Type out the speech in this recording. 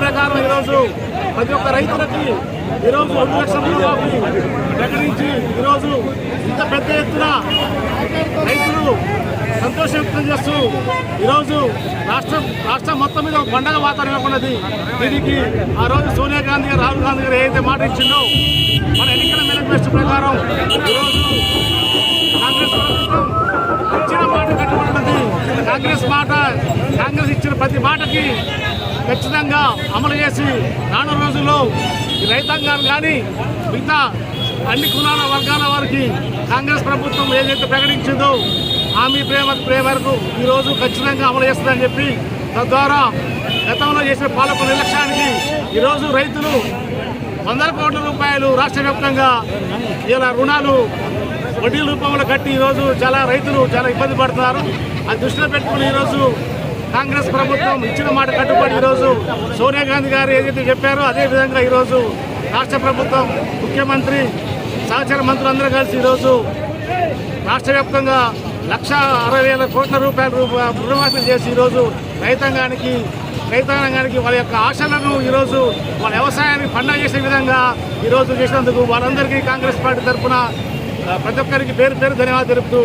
ప్రకారం ఈరోజు ప్రతి ఒక్క రైతులకి ఈరోజు రెండు లక్షల రూపాయలు ప్రకటించి ఈరోజు ఇంత పెద్ద ఎత్తున రైతులు సంతోషం వ్యక్తం చేస్తూ ఈరోజు రాష్ట్రం రాష్ట్రం మొత్తం మీద ఒక పండగ వాతావరణం ఉన్నది. దీనికి ఆ రోజు సోనియా గాంధీ గారు రాహుల్ గాంధీ గారు ఏదైతే మాట ఇచ్చిందో మన ఎన్నికల మేనిఫెస్టో ప్రకారం ఈరోజు కాంగ్రెస్ ప్రభుత్వం ఇచ్చిన మాట కట్టుబడినది కాంగ్రెస్ మాట కాంగ్రెస్ ఇచ్చిన ప్రతి మాటకి ఖచ్చితంగా అమలు చేసి రాను రోజుల్లో రైతాంగాన్ని కానీ మిగతా అన్ని కులాల వర్గాల వారికి కాంగ్రెస్ ప్రభుత్వం ఏదైతే ప్రకటించిందో హామీ ప్రేమ ప్రేమకు ఈరోజు ఖచ్చితంగా అమలు చేస్తుందని చెప్పి తద్వారా గతంలో చేసిన పాలక నిర్లక్ష్యానికి ఈరోజు రైతులు వందల కోట్ల రూపాయలు రాష్ట్ర వ్యాప్తంగా ఇలా రుణాలు వడ్డీ రూపంలో కట్టి ఈరోజు చాలా రైతులు చాలా ఇబ్బంది పడుతున్నారు. అది దృష్టిలో పెట్టుకుని ఈరోజు కాంగ్రెస్ ప్రభుత్వం ఇచ్చిన మాట కట్టుబడి ఈరోజు సోనియా గాంధీ గారు ఏదైతే చెప్పారో అదే విధంగా ఈరోజు రాష్ట్ర ప్రభుత్వం ముఖ్యమంత్రి సహచర మంత్రులందరూ కలిసి ఈరోజు రాష్ట్ర వ్యాప్తంగా లక్ష అరవై వేల కోట్ల రూపాయల రుణమాఫీ చేసి ఈరోజు రైతాంగానికి రైతాంగానికి వాళ్ళ యొక్క ఆశలను ఈరోజు వాళ్ళ వ్యవసాయాన్ని పండగ చేసే విధంగా ఈరోజు చేసినందుకు వాళ్ళందరికీ కాంగ్రెస్ పార్టీ తరఫున ప్రతి ఒక్కరికి పేరు పేరు ధన్యవాదాలు తెలుపుతూ